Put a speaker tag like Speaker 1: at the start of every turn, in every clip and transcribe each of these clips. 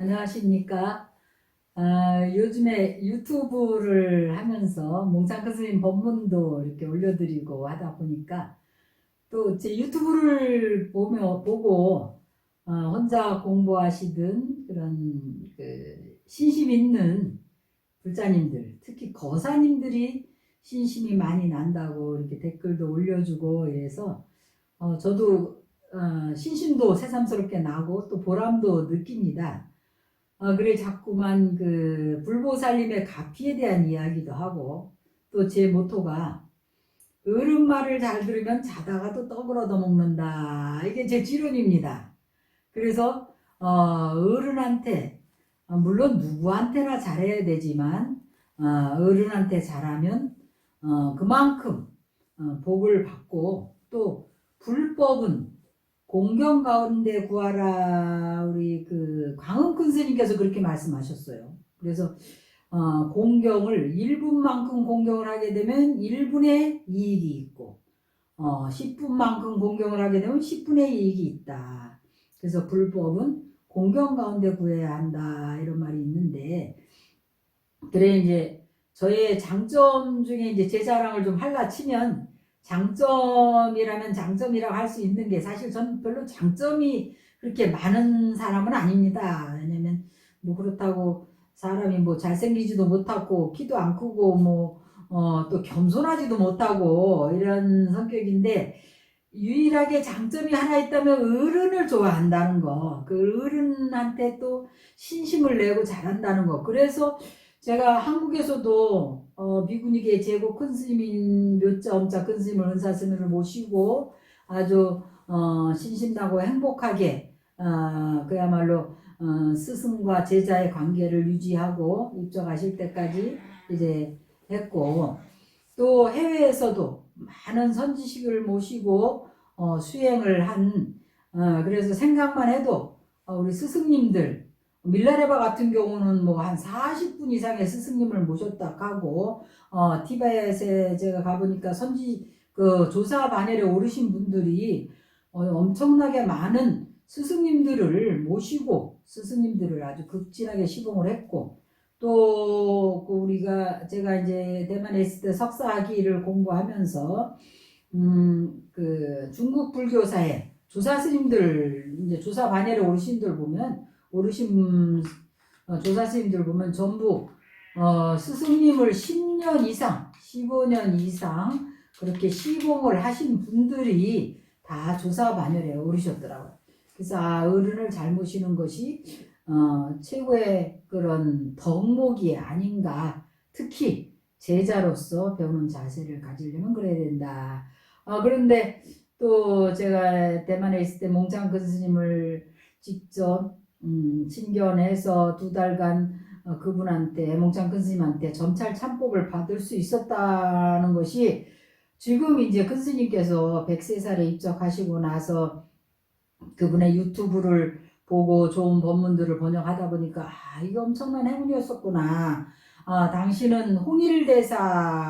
Speaker 1: 안녕하십니까. 아, 요즘에 유튜브를 하면서 몽상크 스님 법문도 이렇게 올려드리고 하다 보니까 또 제 유튜브를 보며, 보고 어, 혼자 공부하시던 그런 그 신심 있는 불자님들, 특히 거사님들이 신심이 많이 난다고 이렇게 댓글도 올려주고 이래서 어, 저도 어, 신심도 새삼스럽게 나고 또 보람도 느낍니다. 어, 그래 자꾸만 그 불보살님의 가피에 대한 이야기도 하고 또 제 모토가 어른 말을 잘 들으면 자다가도 떡을 얻어먹는다. 이게 제 지론입니다. 그래서 어, 어른한테 어, 물론 누구한테나 잘해야 되지만 어, 어른한테 잘하면 어, 그만큼 어, 복을 받고 또 불법은 공경 가운데 구하라 우리 그 광흥큰 스님께서 그렇게 말씀하셨어요. 그래서 어, 공경을 1분만큼 공경을 하게 되면 1분의 이익이 있고 어, 10분만큼 공경을 하게 되면 10분의 이익이 있다. 그래서 불법은 공경 가운데 구해야 한다 이런 말이 있는데 그래 이제 저의 장점 중에 이제 제 자랑을 좀 할라 치면 장점이라면 장점이라고 할 수 있는 게 사실 전 별로 장점이 그렇게 많은 사람은 아닙니다. 왜냐면 뭐 그렇다고 사람이 뭐 잘생기지도 못하고 키도 안 크고 뭐 어, 또 겸손하지도 못하고 이런 성격인데 유일하게 장점이 하나 있다면 어른을 좋아한다는 거. 그 어른한테 또 신심을 내고 잘한다는 거. 그래서 제가 한국에서도 어, 미군에게 제고 큰 스님인 묘자 엄자 큰 스님을 은사 스님을 모시고 아주 어, 신신나고 행복하게 어, 그야말로 어, 스승과 제자의 관계를 유지하고 입적하실 때까지 이제 했고 또 해외에서도 많은 선지식을 모시고 어, 수행을 한 어, 그래서 생각만 해도 어, 우리 스승님들 밀라레바 같은 경우는 뭐 한 40분 이상의 스승님을 모셨다 하고 어, 티베트에 제가 가보니까 선지 그 조사 반열에 오르신 분들이 어, 엄청나게 많은 스승님들을 모시고 스승님들을 아주 극진하게 시봉을 했고 또그 우리가 제가 이제 대만에 있을 때 석사학위를 공부하면서 음 그 중국 불교사의 조사 스님들 이제 조사 반열에 오르신 들 보면 오르신 어, 조사 스님들 보면 전부 어, 스승님을 10년 이상, 15년 이상 그렇게 시봉을 하신 분들이 다 조사 반열에 오르셨더라고요. 그래서 아, 어른을 잘 모시는 것이 어, 최고의 그런 덕목이 아닌가. 특히 제자로서 배우는 자세를 가지려면 그래야 된다. 어, 그런데 또 제가 대만에 있을 때 몽창 스님을 직접 음, 친견해서 두 달간 어, 그분한테 몽창 큰 스님한테 점찰 참법을 받을 수 있었다는 것이 지금 이제 큰 스님께서 103살에 입적하시고 나서 그분의 유튜브를 보고 좋은 법문들을 번역하다 보니까 아 이게 엄청난 행운이었었구나. 아 당신은 홍일대사를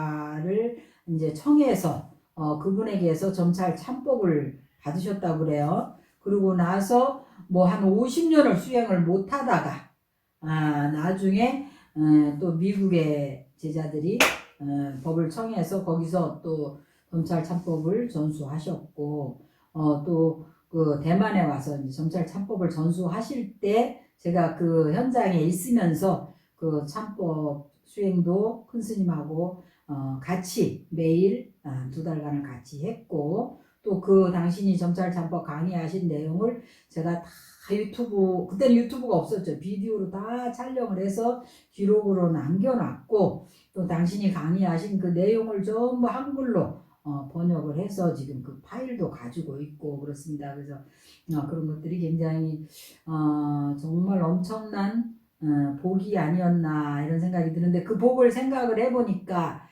Speaker 1: 이제 청해서 어, 그분에게서 점찰 참법을 받으셨다고 그래요. 그리고 나서 뭐 한 50년을 수행을 못 하다가 아 나중에 어, 또 미국의 제자들이 어, 법을 청해서 거기서 또 점찰 참법을 전수하셨고 어, 또그 대만에 와서 이제 점찰 참법을 전수하실 때 제가 그 현장에 있으면서 그 참법 수행도 큰 스님하고 어, 같이 매일 아, 두 달간을 같이 했고 또 그 당신이 점찰 참법 강의하신 내용을 제가 다 유튜브 그때는 유튜브가 없었죠 비디오로 다 촬영을 해서 기록으로 남겨놨고 또 당신이 강의하신 그 내용을 전부 한글로 어, 번역을 해서 지금 그 파일도 가지고 있고 그렇습니다. 그래서 어, 그런 것들이 굉장히 어, 정말 엄청난 어, 복이 아니었나 이런 생각이 드는데 그 복을 생각을 해보니까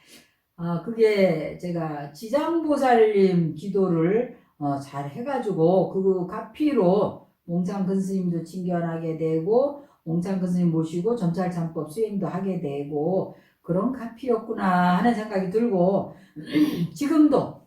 Speaker 1: 아 그게 제가 지장보살님 기도를 어, 잘 해가지고 그 가피로 몽창 큰 스님도 친견하게 되고 몽창 큰 스님 모시고 점찰 참법 수행도 하게 되고 그런 카피였구나 하는 생각이 들고 지금도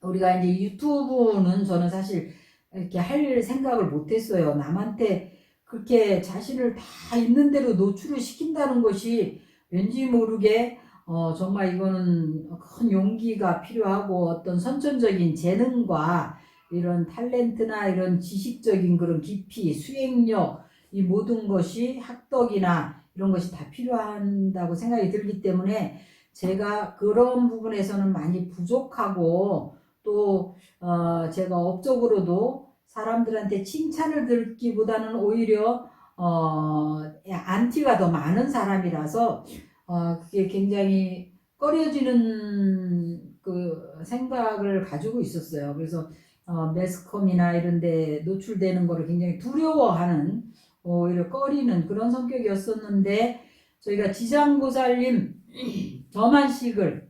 Speaker 1: 우리가 이제 유튜브는 저는 사실 이렇게 할 생각을 못했어요. 남한테 그렇게 자신을 다 있는 대로 노출을 시킨다는 것이 왠지 모르게 어, 정말 이거는 큰 용기가 필요하고 어떤 선천적인 재능과 이런 탤런트나 이런 지식적인 그런 깊이, 수행력, 이 모든 것이 학덕이나 이런 것이 다 필요한다고 생각이 들기 때문에 제가 그런 부분에서는 많이 부족하고 또 어, 제가 업적으로도 사람들한테 칭찬을 듣기보다는 오히려 어, 안티가 더 많은 사람이라서 어, 그게 굉장히 꺼려지는 그 생각을 가지고 있었어요. 그래서 어, 매스컴이나 이런 데 노출되는 거를 굉장히 두려워하는 오히려 꺼리는 그런 성격이었었는데 저희가 지장보살님 저만식을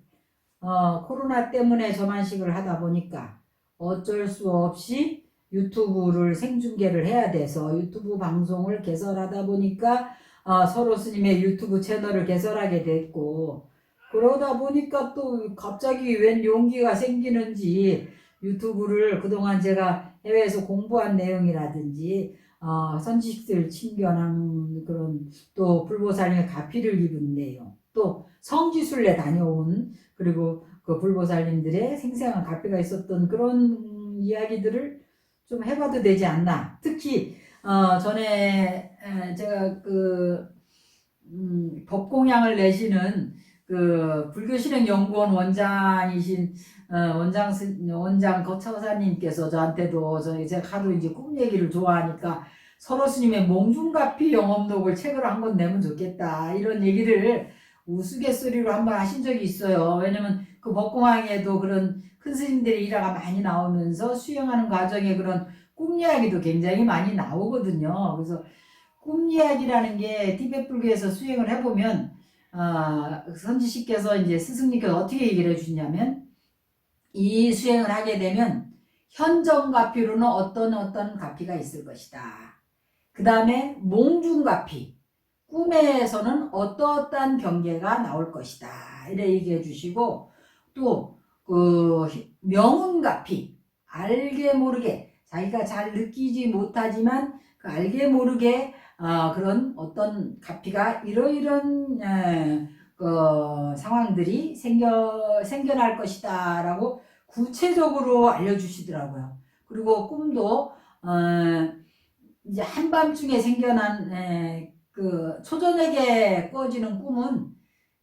Speaker 1: 어, 코로나 때문에 저만식을 하다 보니까 어쩔 수 없이 유튜브를 생중계를 해야 돼서 유튜브 방송을 개설하다 보니까 어, 서로 스님의 유튜브 채널을 개설하게 됐고 그러다 보니까 또 갑자기 웬 용기가 생기는지 유튜브를 그동안 제가 해외에서 공부한 내용이라든지 어, 선지식들 친견한 그런 또 불보살님의 가피를 입은 내용 또 성지순례 다녀온 그리고 그 불보살님들의 생생한 가피가 있었던 그런 이야기들을 좀 해봐도 되지 않나. 특히 어, 전에 에, 제가 그 음, 법공양을 내시는 그 불교실행연구원 원장이신 어, 원장 스- 원장 거처사님께서 저한테도 저희 제가 하도 이제 꿈 얘기를 좋아하니까 서로 스님의 몽중가피 영업록을 책으로 한 권 내면 좋겠다 이런 얘기를 우스갯소리로 한 번 하신 적이 있어요. 왜냐면 그 법공항에도 그런 큰 스님들의 일화가 많이 나오면서 수행하는 과정에 그런 꿈 이야기도 굉장히 많이 나오거든요. 그래서 꿈 이야기라는 게 티베트 불교에서 수행을 해보면 아, 선지씨께서 이제 스승님께서 어떻게 얘기를 해주냐면 이 수행을 하게 되면 현정가피로는 어떤 어떤 가피가 있을 것이다. 그 다음에 몽중가피 꿈에서는 어떠어떠한 경계가 나올 것이다. 이래 얘기해 주시고 또 그 명운가피 알게 모르게 자기가 잘 느끼지 못하지만 그 알게 모르게 아, 그런 어떤 가피가 이러이런 에, 그 상황들이 생겨 생겨날 것이다 라고 구체적으로 알려주시더라고요. 그리고 꿈도 어, 이제 한밤중에 생겨난 에, 그 초저녁에 꺼지는 꿈은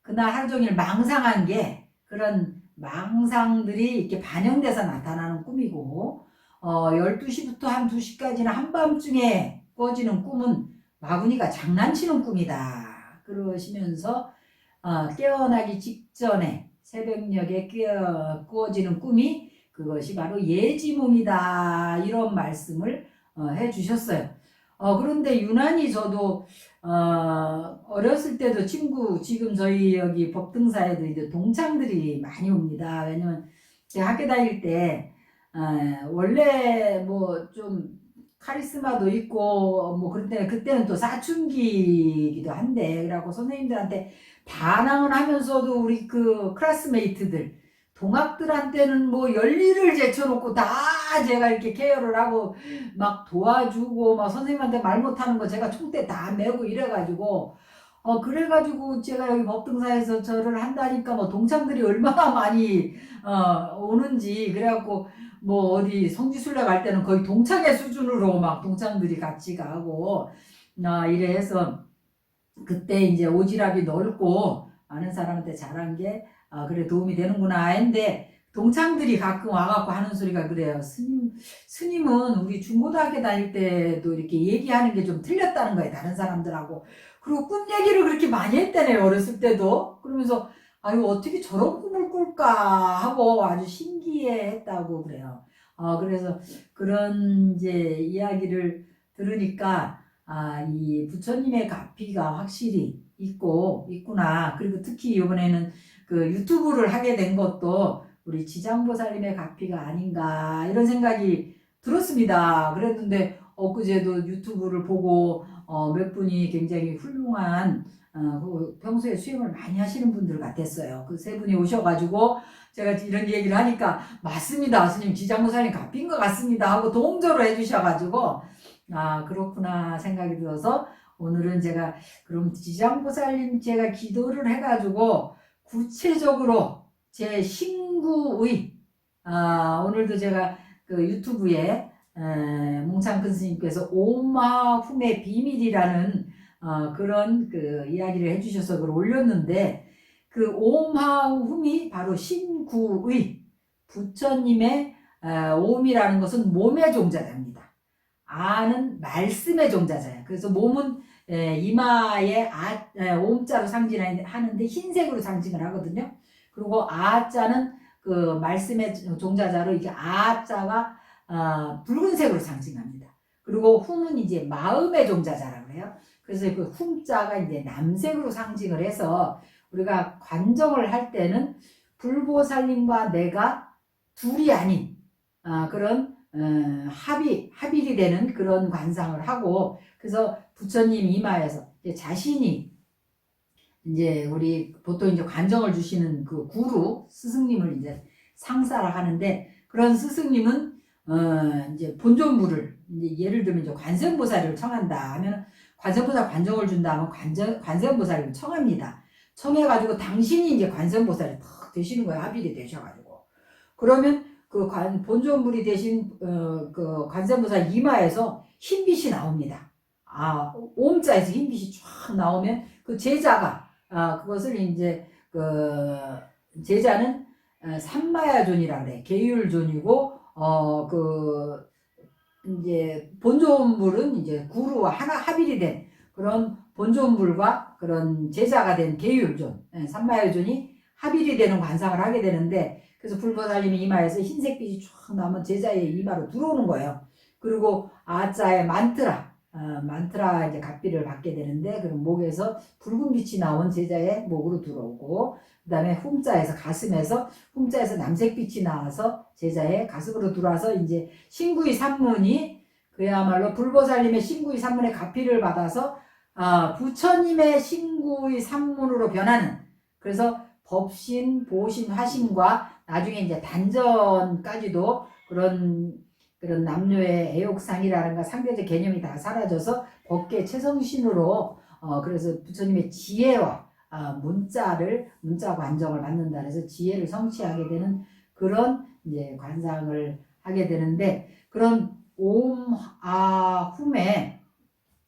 Speaker 1: 그날 하루 종일 망상한 게 그런 망상들이 이렇게 반영돼서 나타나는 꿈이고 어, 12시부터 한 2시까지는 한밤중에 꺼지는 꿈은 마구니가 장난치는 꿈이다. 그러시면서 어, 깨어나기 직전에 새벽녘에 깨어 꾸어지는 꿈이 그것이 바로 예지몽이다. 이런 말씀을 어, 해주셨어요. 어, 그런데 유난히 저도 어, 어렸을 때도 친구 지금 저희 여기 법등사에도 이제 동창들이 많이 옵니다. 왜냐면 제가 학교 다닐 때 어, 원래 뭐 좀 카리스마도 있고 뭐 그때 그때는 또 사춘기이기도 한데 그래갖고 선생님들한테 반항을 하면서도 우리 그 클래스메이트들 동학들한테는 뭐 열일을 제쳐놓고 다 제가 이렇게 케어를 하고 막 도와주고 막 선생님한테 말 못하는 거 제가 총대 다 메고 이래가지고 어 그래가지고 제가 여기 법등사에서 저를 한다니까 뭐 동창들이 얼마나 많이 어 오는지 그래갖고 뭐 어디 성지순례 갈 때는 거의 동창회 수준으로 막 동창들이 같이 가고 아 이래 해서 그때 이제 오지랖이 넓고 아는 사람한테 잘한 게 아, 그래 도움이 되는구나 했는데 동창들이 가끔 와갖고 하는 소리가 그래요. 스님, 스님은 우리 중고등학교 다닐 때도 이렇게 얘기하는 게 좀 틀렸다는 거예요. 다른 사람들하고. 그리고 꿈 얘기를 그렇게 많이 했다네요. 어렸을 때도. 그러면서 아유 어떻게 저런 꿈을 꿀까 하고 아주 신기해 했다고 그래요. 어, 그래서 그런 이제 이야기를 들으니까 아, 이 부처님의 가피가 확실히 있고 있구나. 그리고 특히 이번에는 그 유튜브를 하게 된 것도 우리 지장보살님의 가피가 아닌가 이런 생각이 들었습니다. 그랬는데 엊그제도 유튜브를 보고 어, 몇 분이 굉장히 훌륭한 어, 그 평소에 수행을 많이 하시는 분들 같았어요. 그 세 분이 오셔가지고 제가 이런 얘기를 하니까 맞습니다. 스님 지장보살님 가피인 것 같습니다 하고 동조를 해주셔가지고 아 그렇구나 생각이 들어서 오늘은 제가 그럼 지장보살님 제가 기도를 해가지고 구체적으로 제 신구의 아 오늘도 제가 그 유튜브에 에, 몽창큰 스님께서 오마훔의 비밀이라는 어, 그런 그 이야기를 해주셔서 그걸 올렸는데 그 오마훔이 바로 신구의 부처님의 에, 오음이라는 것은 몸의 종자자입니다. 아는 말씀의 종자자야. 그래서 몸은 에, 이마에 아, 에, 오음자로 상징하는데 흰색으로 상징을 하거든요. 그리고 아자는 그 말씀의 종자자로 이게 아자가 아, 붉은색으로 상징합니다. 그리고 훔은 이제 마음의 종자자라고 해요. 그래서 그 훔자가 이제 남색으로 상징을 해서 우리가 관정을 할 때는 불보살님과 내가 둘이 아닌 아, 그런 어, 합이 합일이 되는 그런 관상을 하고 그래서 부처님 이마에서 자신이 이제 우리 보통 이제 관정을 주시는 그 구루 스승님을 이제 상사라 하는데 그런 스승님은 어 이제 본존부를 이제 예를 들면 이제 관세음보살을 청한다 하면 관세음보살 관정을 준다 하면 관정 관세음보살을 청합니다. 청해가지고 당신이 이제 관세음보살이 탁 되시는 거예요 합일이 되셔가지고 그러면 그 관, 본존물이 되신 어, 그 관세음보살 이마에서 흰빛이 나옵니다. 아 옴자에서 흰빛이 쫙 나오면 그 제자가 아 그것을 이제 그 제자는 어, 삼마야존이라 그래. 계율존이고 어 그 이제 본존물은 이제 구루와 하나 합일이 된 그런 본존물과 그런 제자가 된 계율존. 예, 삼마야존이 합일이 되는 관상을 하게 되는데 그래서 불보살님이 이마에서 흰색빛이 쫙 나면 제자의 이마로 들어오는 거예요. 그리고 아자의 만트라, 어, 만트라 이제 갑비를 받게 되는데 그럼 목에서 붉은 빛이 나온 제자의 목으로 들어오고 그 다음에 훔자에서 가슴에서 훔자에서 남색 빛이 나와서 제자의 가슴으로 들어와서 이제 신구의 산문이 그야말로 불보살님의 신구의 산문의 가피를 받아서 아, 부처님의 신구의 산문으로 변하는 그래서 법신, 보신, 화신과 나중에 이제 단전까지도 그런 그런 남녀의 애욕상이라든가 상대적 개념이 다 사라져서 법계 최성신으로 어 그래서 부처님의 지혜와 아, 문자를 문자 관정을 받는다 그래서 지혜를 성취하게 되는 그런 이제 관상을 하게 되는데 그런 옴아훔의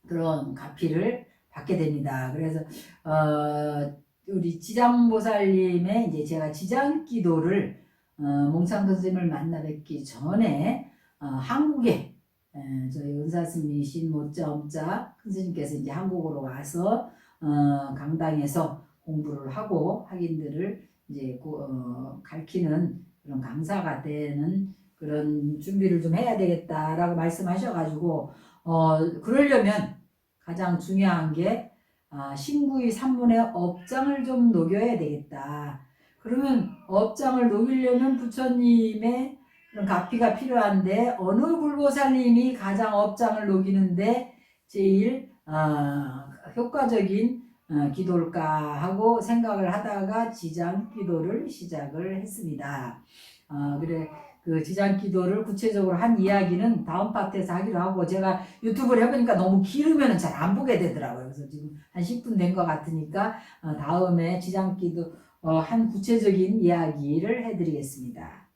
Speaker 1: 그런 가피를 받게 됩니다. 그래서 어 우리 지장보살님의 이제 제가 지장기도를 어, 몽창 선생님을 만나 뵙기 전에 어, 한국에 에, 저희 은사스미 신모자엄자 큰 스님께서 이제 한국으로 와서 어, 강당에서 공부를 하고 학인들을 이제 고, 어, 가르치는 그런 강사가 되는 그런 준비를 좀 해야 되겠다라고 말씀하셔가지고 어, 그러려면 가장 중요한 게 아, 신구의 산문의 업장을 좀 녹여야 되겠다. 그러면 업장을 녹이려면 부처님의 그런 가피가 필요한데 어느 불보살님이 가장 업장을 녹이는데 제일 어, 효과적인 어, 기도일까 하고 생각을 하다가 지장 기도를 시작을 했습니다. 어, 그래 그 지장 기도를 구체적으로 한 이야기는 다음 파트에서 하기로 하고 제가 유튜브를 해보니까 너무 길으면 잘 안 보게 되더라고요. 그래서 지금 한 10분 된 것 같으니까 어, 다음에 지장 기도 어, 한 구체적인 이야기를 해드리겠습니다.